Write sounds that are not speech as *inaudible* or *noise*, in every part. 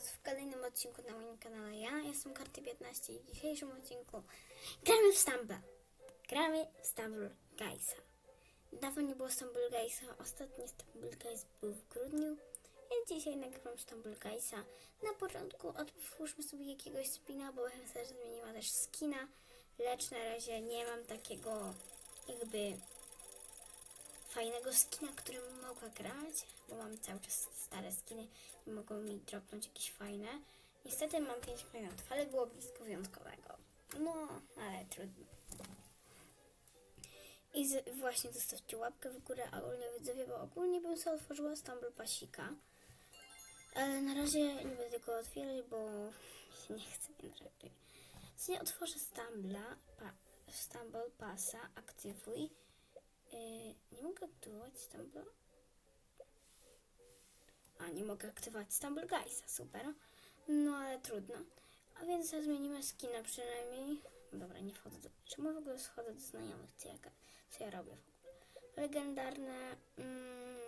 Was w kolejnym odcinku na moim kanale. Ja jestem Karty15 i w dzisiejszym odcinku gramy w Stumble. Gramy w Stumble Guysa. Dawno nie było Stumble Guysa, ostatni Stumble Guys był w grudniu, więc dzisiaj nagrywam Stumble Guysa. Na początku otwórzmy sobie jakiegoś spina, bo Hemster zmieniła też skina, lecz na razie nie mam takiego jakby fajnego skina, którym mogła grać, bo mam cały czas stare skiny i mogą mi dropnąć jakieś fajne. Niestety mam 5 klientów, ale było blisko wyjątkowego. No, ale trudno. I z, właśnie zostawcie łapkę w górę, a ogólnie widzowie, bo ogólnie bym sobie otworzyła Stumble Pasika. Ale na razie nie będę go otwierać, bo się nie chcę. Więc nie otworzę Stumbla, pa, Stumble Passa, aktywuj. Yy, nie mogę aktywować Stumble. A, nie mogę aktywować Stumble Guysa, super. No ale trudno. A więc zmienimy skina przynajmniej. Dobra, nie wchodzę do... Czemu w ogóle schodzę do znajomych? Co ja, co ja robię w ogóle? Legendarne, mm,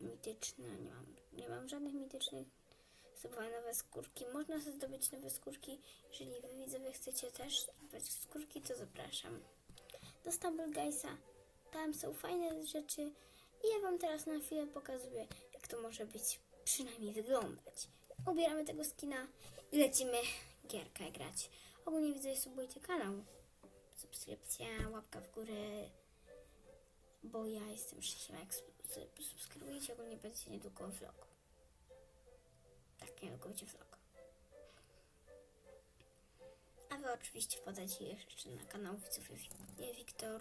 mityczne, nie mam, nie mam żadnych mitycznych. Zdobyłem nowe skórki. Można sobie zdobyć nowe skórki. Jeżeli wy widzowie chcecie też zdobywać skórki, to zapraszam do Stumble Guysa. Tam są fajne rzeczy i ja Wam teraz na chwilę pokazuję, jak to może być, przynajmniej wyglądać. Ubieramy tego skina i lecimy gierkę grać. Ogólnie widzę, subujcie kanał. Subskrypcja, łapka w górę, bo ja jestem szczęśliwa, jak sub- subskrybujecie. Ogólnie będzie niedługo vlog. Tak, niedługo będzie vlog. A wy oczywiście wpadajcie jeszcze na kanał widzów Wi- Wiktor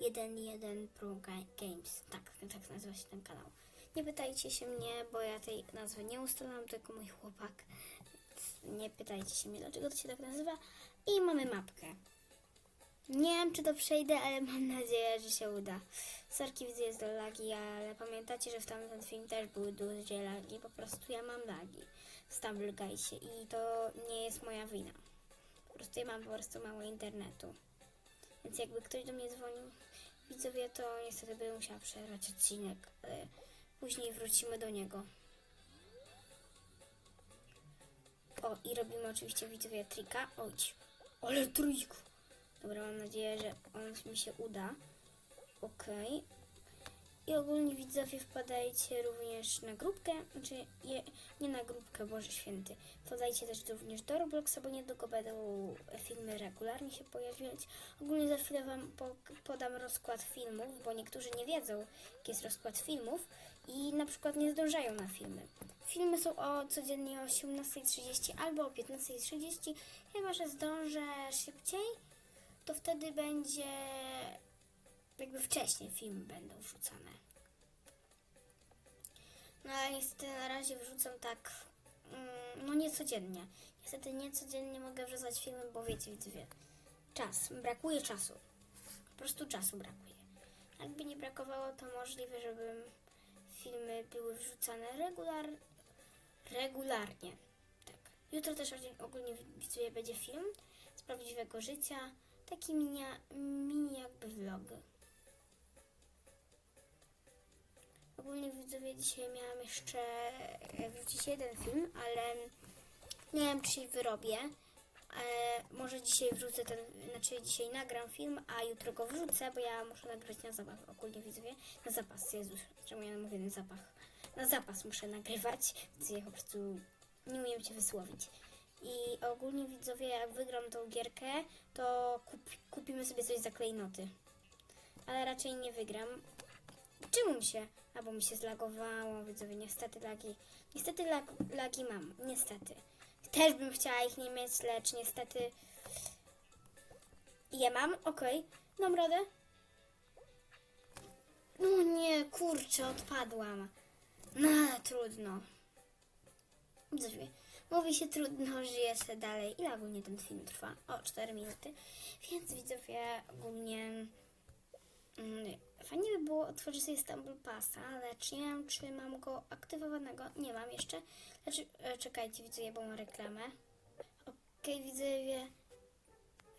11 Pro Ga- Games. Tak, tak nazywa się ten kanał. Nie pytajcie się mnie, bo ja tej nazwy nie ustalam, tylko mój chłopak. Nie pytajcie się mnie, dlaczego to się tak nazywa. I mamy mapkę. Nie wiem, czy to przejdę, ale mam nadzieję, że się uda. Sorki widzę jest do lagi, ale pamiętacie, że w tamtym film też były duże lagi. Po prostu ja mam lagi w Stumble Guysie i to nie jest moja wina. Po prostu ja mam po prostu mało internetu. Więc jakby ktoś do mnie dzwonił, widzowie, to niestety będę musiała przerwać odcinek, ale później wrócimy do niego. O, i robimy oczywiście widzowie trika. Ojć, ale trójku. Dobra, mam nadzieję, że on mi się uda. Okej. I ogólnie widzowie wpadajcie również na grupkę, znaczy je, nie na grupkę, Boże Święty. Wpadajcie też również do Robloxa, bo niedługo będą filmy regularnie się pojawiać. Ogólnie za chwilę Wam po, podam rozkład filmów, bo niektórzy nie wiedzą, jaki jest rozkład filmów i na przykład nie zdążają na filmy. Filmy są o codziennie o 18.30 albo o 15.30, chyba że zdążę szybciej, to wtedy będzie jakby wcześniej filmy będą wrzucane. No ale niestety na razie wrzucam tak, mm, no nie codziennie. Niestety nie codziennie mogę wrzucać filmy, bo wiecie, widzowie, czas, brakuje czasu. Po prostu czasu brakuje. Jakby nie brakowało, to możliwe, żeby filmy były wrzucane regular, regularnie. Tak. Jutro też ogólnie widzowie będzie film z prawdziwego życia. Taki mini, mini jakby vlog. Ogólnie widzowie dzisiaj miałam jeszcze e, wrzucić jeden film, ale nie wiem czy się wyrobię. E, może dzisiaj wrzucę ten, znaczy dzisiaj nagram film, a jutro go wrzucę, bo ja muszę nagrać na zapas ogólnie widzowie. Na zapas, Jezus, czemu ja mówię na zapach? Na zapas muszę nagrywać, więc ja po prostu nie umiem się wysłowić. I ogólnie widzowie, jak wygram tą gierkę, to kup, kupimy sobie coś za klejnoty. Ale raczej nie wygram. Czemu mi się? Albo mi się zlagowało, widzowie, niestety lagi. Niestety lag, lagi mam, niestety. Też bym chciała ich nie mieć, lecz niestety je mam, okej. Dam radę? No nie, kurczę, odpadłam. No, trudno. Widzowie, mówi się trudno, żyje się dalej. Ile ogólnie ten film trwa? O, 4 minuty. Więc widzowie, ogólnie fajnie by było otworzyć sobie Stumble Passa, lecz nie wiem, czy mam go aktywowanego. Nie mam jeszcze. Lecz, e, czekajcie, widzowie, bo mam reklamę. Okej, widzowie.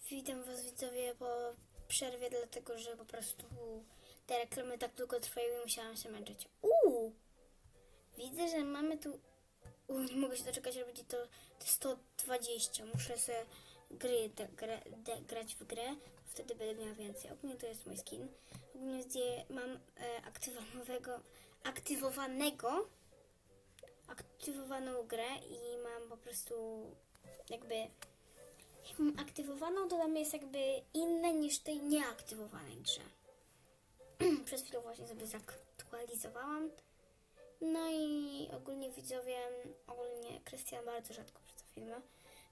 Witam was, widzowie, po przerwie, dlatego, że po prostu te reklamy tak długo trwają i musiałam się męczyć. Uuu! Widzę, że mamy tu U, nie mogę się doczekać, że to 120. Muszę sobie gry, de, de, grać w grę, wtedy będę miała więcej. Ogólnie to jest mój skin. Ogólnie mam e, aktywowanego, aktywowanego, aktywowaną grę i mam po prostu jakby jak aktywowaną, to tam jest jakby inne niż tej nieaktywowanej grze. *clears throat* Przez chwilę właśnie sobie zaktualizowałam. No i ogólnie widzowie, ogólnie Krystian bardzo rzadko wrzuca filmy.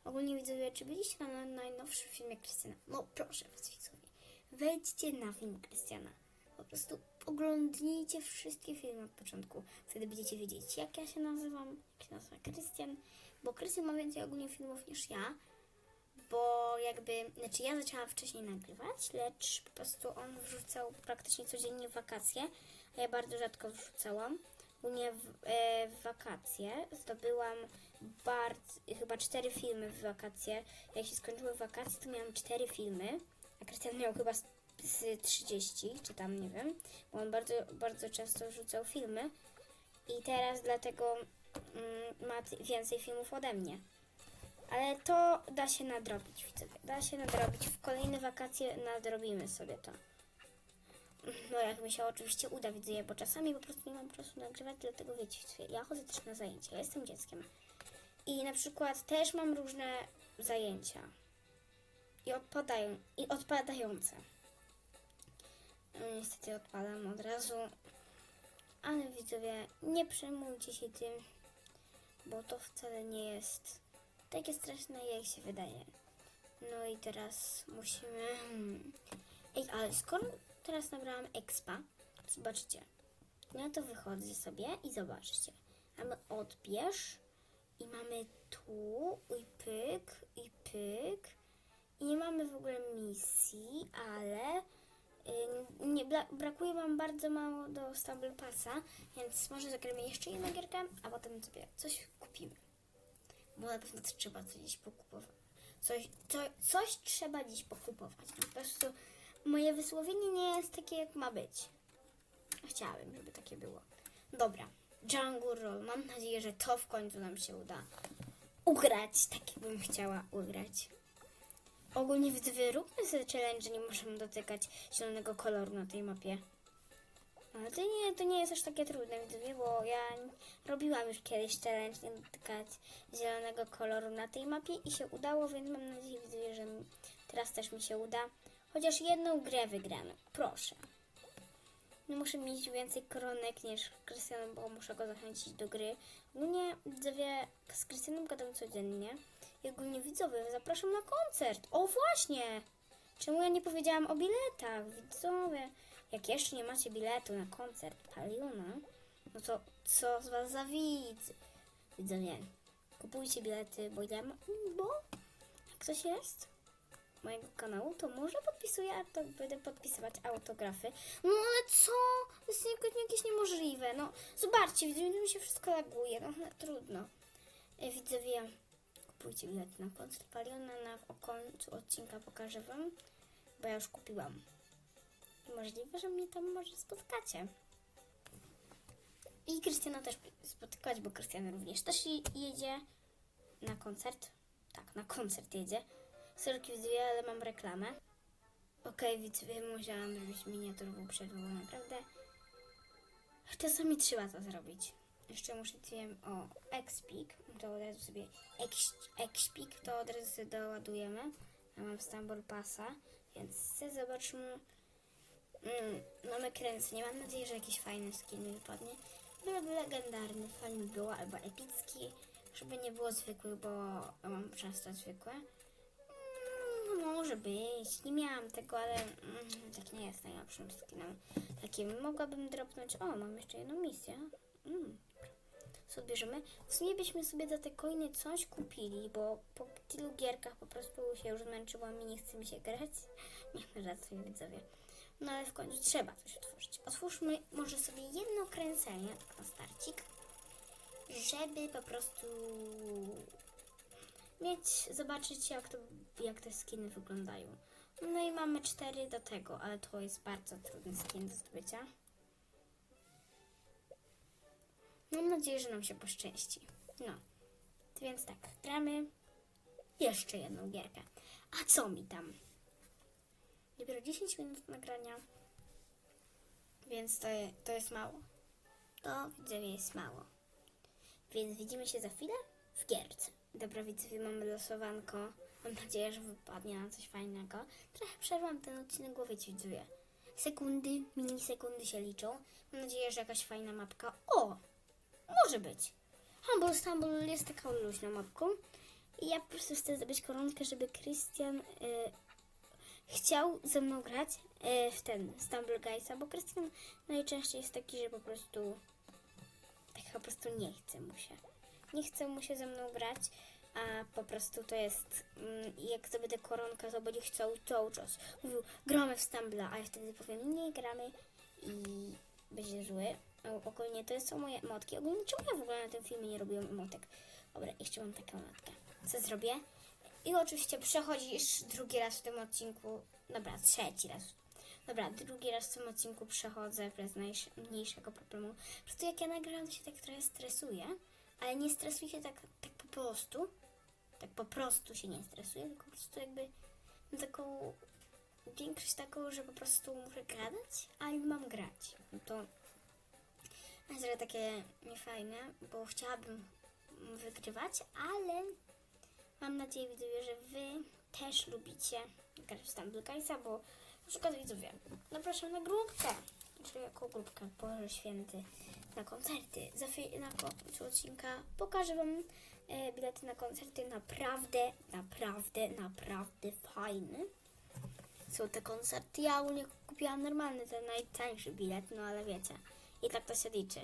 Ogólnie widzowie, czy byliście na najnowszym filmie Krystiana? No proszę was widzowie, wejdźcie na film Krystiana. Po prostu oglądnijcie wszystkie filmy od początku. Wtedy będziecie wiedzieć, jak ja się nazywam, jak się nazywa Krystian. Bo Krystian ma więcej ogólnie filmów niż ja. Bo jakby, znaczy ja zaczęłam wcześniej nagrywać, lecz po prostu on wrzucał praktycznie codziennie wakacje, a ja bardzo rzadko wrzucałam. U mnie w, e, w wakacje zdobyłam bardzo, chyba cztery filmy w wakacje. Jak się skończyły wakacje, to miałam cztery filmy, a Krystian miał chyba z, z 30, czy tam nie wiem, bo on bardzo, bardzo często wrzucał filmy i teraz dlatego mm, ma więcej filmów ode mnie. Ale to da się nadrobić, widzowie. Da się nadrobić. W kolejne wakacje nadrobimy sobie to. No jak mi się oczywiście uda, widzowie, bo czasami po prostu nie mam czasu nagrywać, dlatego wiecie, ja chodzę też na zajęcia, ja jestem dzieckiem. I na przykład też mam różne zajęcia. I odpadają, i odpadające. No, Niestety odpadam od razu. Ale widzowie, nie przejmujcie się tym, bo to wcale nie jest takie straszne, jak się wydaje. No i teraz musimy... hmm. Ej, ale skoro teraz nabrałam expa, zobaczcie. Ja to wychodzę sobie i zobaczcie. Mamy odbierz i mamy tu i pyk i pyk i nie mamy w ogóle misji, ale y, nie, brakuje nam bardzo mało do Stable Passa, więc może zagramy jeszcze jedną gierkę, a potem sobie coś kupimy. Bo na pewno trzeba coś gdzieś pokupować. Coś, co, coś trzeba dziś pokupować. Po prostu moje wysłowienie nie jest takie, jak ma być. Chciałabym, żeby takie było. Dobra, Django Roll. Mam nadzieję, że to w końcu nam się uda ugrać, tak jakbym chciała ugrać. Ogólnie widzowie, róbmy sobie challenge, że nie możemy dotykać zielonego koloru na tej mapie. Ale to nie, to nie jest aż takie trudne, widzowie, bo ja robiłam już kiedyś challenge nie dotykać zielonego koloru na tej mapie i się udało, więc mam nadzieję, widzowie, że teraz też mi się uda. Chociaż jedną grę wygramy, proszę. Nie muszę mieć więcej koronek niż Krystian, bo muszę go zachęcić do gry. Ogólnie widzowie z Krystianem gadam codziennie. I ogólnie widzowie, zapraszam na koncert. O właśnie! Czemu ja nie powiedziałam o biletach? Widzowie, jak jeszcze nie macie biletu na koncert Paliona, no to co z was za widz? Widzowie, kupujcie bilety, bo ja ma, bo jak ktoś jest mojego kanału, to może podpisuję, a to będę podpisywać autografy. No ale co? To jest jakieś niemożliwe. No zobaczcie, widzowie, mi się wszystko laguje, no ale trudno. E, widzowie, kupujcie bilety na koncert Paliona, na końcu odcinka pokażę wam, bo ja już kupiłam. I możliwe, że mnie tam może spotkacie. I Krystiana też spotkać, bo Krystian również też jedzie na koncert. Tak, na koncert jedzie. Sorki widzowie, ale mam reklamę. Okej, widzowie, musiałam zrobić miniaturową przerwę, bo naprawdę czasami trzeba to zrobić. Jeszcze muszę wiem o Xpeak, to od razu sobie Xpeak, to od razu sobie doładujemy. Ja mam Stumble Passa, więc zobaczmy. Mm, mamy kręcenie, mam nadzieję, że jakiś fajny skin wypadnie. Byłby legendarny, fajny było, albo epicki, żeby nie było zwykły, bo mam często zwykłe. Może być. Nie miałam tego, ale mm, tak nie jest najlepszym skinem. Takim mogłabym dropnąć. O, mam jeszcze jedną misję. Mm. Co bierzemy? W sumie byśmy sobie za te coiny coś kupili, bo po tylu gierkach po prostu się już zmęczyłam i nie chce mi się grać. *laughs* Nie ma racji, widzowie. No ale w końcu trzeba coś otworzyć. Otwórzmy może sobie jedno kręcenie, na starcik, żeby po prostu mieć, zobaczyć jak, to, jak te skiny wyglądają. No i mamy cztery do tego, ale to jest bardzo trudny skin do zdobycia. Mam nadzieję, że nam się poszczęści. No, więc tak, gramy jeszcze jedną gierkę. A co mi tam? Dopiero 10 minut nagrania, więc to, to jest mało. To widzowie jest mało. Więc widzimy się za chwilę w gierce. Dobra widzowie, mamy losowanko. Mam nadzieję, że wypadnie na coś fajnego. Trochę przerwam ten odcinek, wiecie widzowie. Sekundy, milisekundy się liczą. Mam nadzieję, że jakaś fajna mapka. O! Może być. Humble Stumble jest taką luźną mapką. I ja po prostu chcę zrobić koronkę, żeby Krystian y, chciał ze mną grać y, w ten Stumble Guysa, bo Krystian najczęściej jest taki, że po prostu tak po prostu nie chce mu się. Nie chce mu się ze mną grać, a po prostu to jest, mm, jak tę koronkę, to będzie chciał cały czas. Mówił, gramy w Stumbla, a ja wtedy powiem, nie gramy i będzie zły. Ogólnie to są moje emotki. Ogólnie czemu ja w ogóle na tym filmie nie robiłam emotek? Dobra, jeszcze mam taką emotkę. Co zrobię? I oczywiście przechodzisz drugi raz w tym odcinku. Dobra, trzeci raz. Dobra, drugi raz w tym odcinku przechodzę bez najmniejszego problemu. Po prostu jak ja nagrywam, to się tak trochę stresuję, ale nie stresuję się tak, tak po prostu. Tak po prostu się nie stresuję, tylko po prostu jakby mam taką większość taką, że po prostu muszę gadać, ale mam grać. No To jest takie niefajne, bo chciałabym wygrywać, ale mam nadzieję, widzowie, że wy też lubicie grać w Stumble Guysa, bo na przykład widzowie, zapraszam na grupkę, czyli jako grupkę Boże Święty na koncerty. Za na końcu odcinka pokażę wam e, bilety na koncerty naprawdę, naprawdę, naprawdę fajne. Są te koncerty. Ja ogólnie kupiłam normalny, ten najtańszy bilet, no ale wiecie, i tak to się liczy.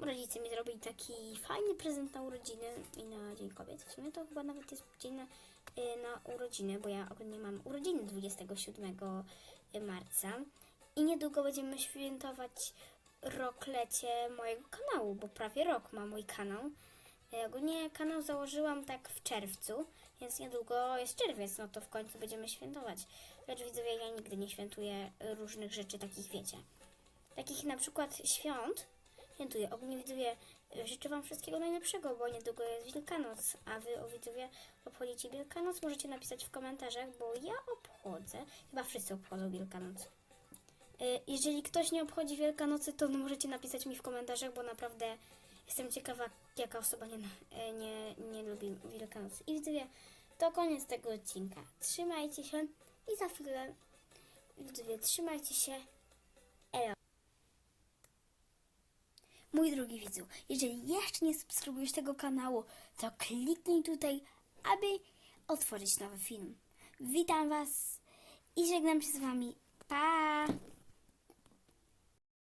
Rodzice mi zrobili taki fajny prezent na urodziny i na Dzień Kobiet. W sumie to chyba nawet jest dzień na, y, na urodziny, bo ja ogólnie mam urodziny 27 marca. I niedługo będziemy świętować roklecie mojego kanału, bo prawie rok ma mój kanał. Y, Ogólnie kanał założyłam tak w czerwcu, więc niedługo jest czerwiec, no to w końcu będziemy świętować. Lecz widzowie, ja nigdy nie świętuję różnych rzeczy takich, wiecie, takich na przykład świąt, świętuję. Ogólnie widzowie, życzę Wam wszystkiego najlepszego, bo niedługo jest Wielkanoc, a Wy, o widzowie, obchodzicie Wielkanoc? Możecie napisać w komentarzach, bo ja obchodzę. Chyba wszyscy obchodzą Wielkanoc. Y, Jeżeli ktoś nie obchodzi Wielkanocy, to możecie napisać mi w komentarzach, bo naprawdę jestem ciekawa, jaka osoba nie, e, nie, nie lubi Wielkanocy. I widzowie, to koniec tego odcinka. Trzymajcie się i za chwilę, widzowie, trzymajcie się. Mój drogi widzu, jeżeli jeszcze nie subskrybujesz tego kanału, to kliknij tutaj, aby otworzyć nowy film. Witam Was i żegnam się z Wami. Pa!